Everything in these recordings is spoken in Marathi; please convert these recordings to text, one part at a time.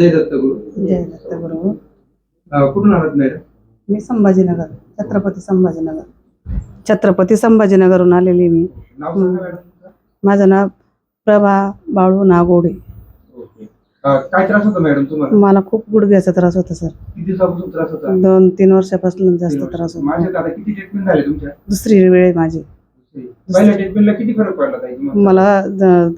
जय दत्तगुरु जय दत्तगुरु अं, कुठून आहात मॅडम? मी संभाजीनगर छत्रपती संभाजीनगर. छत्रपती संभाजीनगरहून आलेली मी. नाव सांगा मॅडम तुमचं. माझं नाव प्रभा बाळू नागोडे. ओके. अं, काय त्रास होता मॅडम तुम्हाला? मला खूप गुडघ्याचा त्रास होता सर. किती दिवसापासून त्रास होता? दोन तीन वर्षापासून जास्त त्रास होता. माझ्या आता किती ट्रीटमेंट झाले तुमच्या? दुसरी वेळ आहे माझी. पहिल्या ट्रीटमेंटला किती फरक पडला ताई तुम्हाला? मला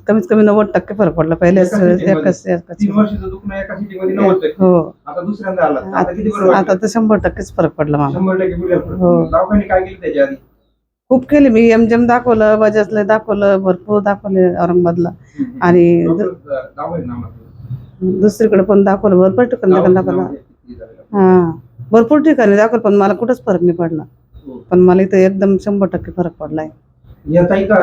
कमीत कमी नव्वद टक्के फरक पडला. पहिल्याच एका वेळेस सिटीमध्ये? एकच एकच तीन वर्षाचं दुखणं एका सिटी मध्ये नव्वद टक्के. हो. आता दुसऱ्यांदा आला. आता किती बरं आता आता वाटतं तर शंभर टक्केच फरक पडला शंभर टक्के हो. दवाखाने काय केलं त्याच्या आधी? खूप केले. मी एमजेम दाखवलं बजाजला दाखवलं भरपूर दाखवले औरंगाबादला. आणि डॉक्टर, अं, नाव आहे ना माझं. दुसरीकडे पण दाखवलं. भरपूर ठिकाणी नाव- दाखवलं. नाव आहे, किती झालेलं. हा. भरपूर ठिकाणी दाखवलं पण मला कुठंच फरक नाही पडला. हो. पण मला इथं एकदम शंभर टक्के फरक पडलाय. या ताई का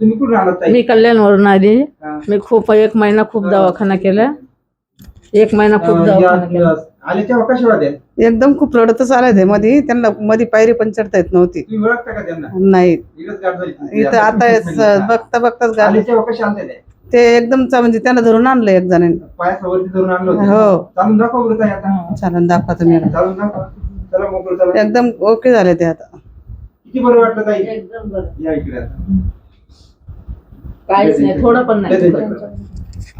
तुम्ही कुठून आलात ताई? मी कल्याणवरून आली. हा. मी खूप एक महिना खूप दवाखाना केला. एक महिना खूप अं, दवाखाना या- केला आले तेव्हा कशा होत्या एकदम खूप रडतच आलाय ते. मध्ये त्यांना मध्ये पायरी पण चढता येत नव्हती. तुम्ही ओळखता का त्यांना? नाही. इकडंच गाठ झाली तुमची. इथं आता आता बघता बघताच आले गाडी तेव्हा कशा आलत्या त्या? ते एकदम चा- म्हणजे त्यांना धरून आणलं एक जणांनी. वरती धरून आणलं होतं. हो. चालून दाखवा बरं ताई आता. चालन दाखवा तुम्ही. आता. चालून दाखवा. चला मोकळं चला. एकदम ओके झाले ते आता. किती बरं वाटलं ताई? एकदम बरं. या इकडे आता. काहीच नाही थोडं पण नाही. इकडे.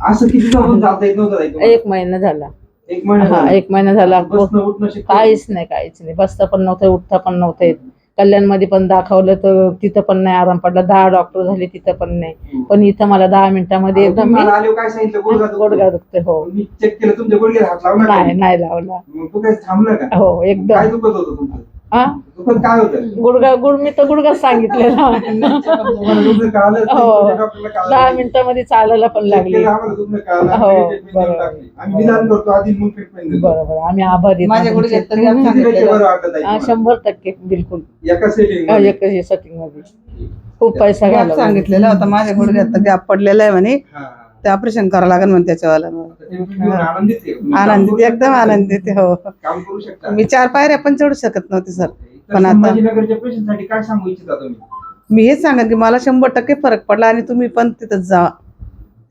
असं किती जमून जाता येत नव्हतं ताई तुम्हाला? एक महिना झाला. एक महिना हा झाला. एक महिना झाला. बसणं उठणं शक्य काहीच नाही काहीच नाही. बसता पण नव्हतं उठता पण नव्हतं येत. कल्याणमध्ये पण दाखवलं तर तिथं पण नाही आराम पडला. दहा डॉक्टर झाले तिथं पण नाही. पण इथं मला दहा मिनिटामध्ये एकदम तुम्ही मी मला आल्यावर काय सांगितलं? गुडघा दुखतो. हो. मी चेक केलं तुमच्या गुडघ्याला हात लावला? नाही नाही लावला. मग तू काय थांबलं का? हो काय एकदम दुखत होतं तुमचं? हा दुखत काय होतं गुडघा गुड मी तर गुडघा सांगितलेला तुम्हाला दुखणं कळालं नाही, हो. तुमच्या डॉक्टरला कळालं दहा. मिनिटामध्ये चालायला पण लागली केलं, आम्हाला दुखणं कळालं, हो, आम्ही treatment देऊन बरोबर. टाकली. आम्ही निदान करतो आधी मग ट्रीटमेंट देतो बरोबर आम्ही आभारी माझ्या. गुडघ्यात तर गॅप किती टक्के सांगितलेलं. बरं वाटलं ताई हा, तुम्हाला? शंभर टक्के बिलकुल एका सेटिंग हा, सेटिंगमध्ये खूप पैसा गॅप घालवला सांगितलेला होता माझ्या गुडघ्यात तर गॅप पडलेला आहे म्हणे ते ऑपरेशन करावं लागेल म्हणे त्याच्यावाला. आनंदीत एकदम. आनंदित हो. काम करू शकता मी चार पायऱ्या पण चढू शकत नव्हते सर. पण आता- संभाजीनगरच्या पेशंटसाठी काय सांगू इच्छिता तुम्ही? मी हेच सांगेन की मला शंभर टक्के फरक पडला आणि तुम्ही पण तिथं जा.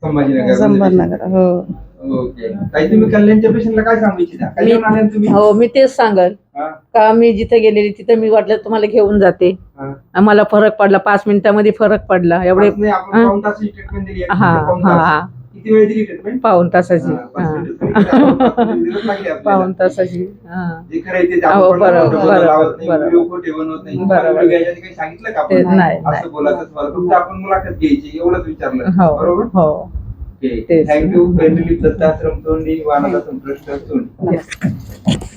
संभाजीनगर संभाजीनगर हो. ओके ताई तुम्ही कल्याणच्या पेशंटला काय सांगू इच्छिता काय मी- घेऊन आले तुम्ही हो मी तेच सांगल हा, का मी जिथे गेलेली तिथे मी वाटलं तुम्हाला घेऊन जाते हा. मला फरक पडला पाच मिनिटामध्ये फरक पडला एवढे पाच नाही, आपण हा. पाऊण तासाची ट्रीटमेंट दिली आहे. हा पाऊण तास. हा किती वेळ दिली ट्रीटमेंट पाऊन तासाची हा. आपल्याला. पाऊन तासाची हा जे खरं आहे ते आपण बरोबर, कोणाला बरोबर, लावत नाही, बरोबर. व्हिडिओ खोटे बनवत नाही. बरोबर. व्हिडिओ घ्यायच्या आधी काही सांगितलं का ते आपण नाही असं नाही. बोलायचं तुम्हाला फक्त आपण मुलाखत घ्यायची एवढंच विचारलं हो बरोबर हो तेच. थँक्यू दत्ताश्रम तोंडी संप्रश्न सोंडी Yes.